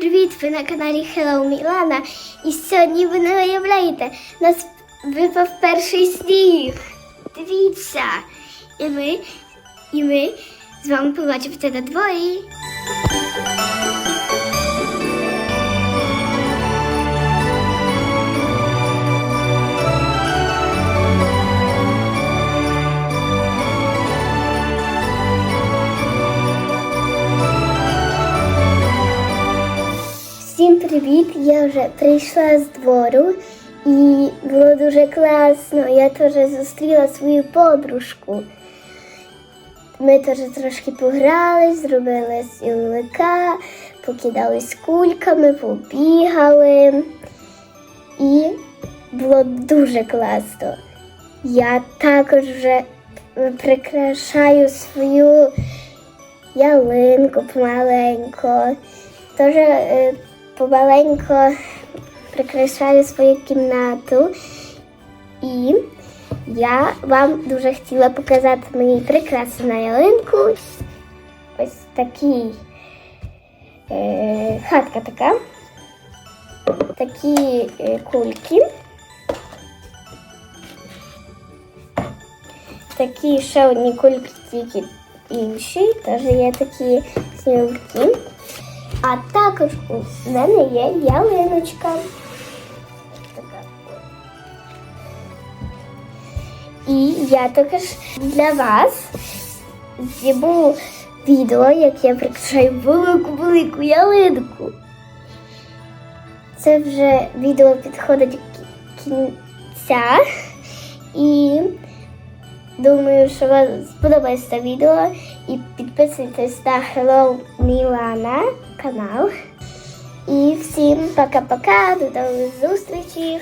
Привіт! Ви на каналі Hello Мілана. І сьогодні ви не уявляєте, нас випав перший сніг. Дивіться. І ми, і ми з вами побачимося на дворі. Всім привіт! Я вже прийшла з двору і було дуже класно. Я теж зустріла свою подружку. Ми теж трошки пограли, зробили сілика, покидались кульками, побігали. І було дуже класно. Я також вже прикрашаю свою ялинку помаленько. Теж помаленько прикрашаю свою кімнату. І я вам дуже хотіла показати мої прикраси на ялинку. Ось такий е, хатка така. Такі е, кульки. Такі ще одні кульки, тільки інші. Теж є такі снігурки. А також у мене є ялиночка. І я також для вас зніму відео, як я прикрашаю велику-велику ялинку. Це вже відео підходить до кінця. І думаю, що вам сподобається відео. І підписуйтесь на Hello Milana канал. І всім пока-пока, до нових зустрічей.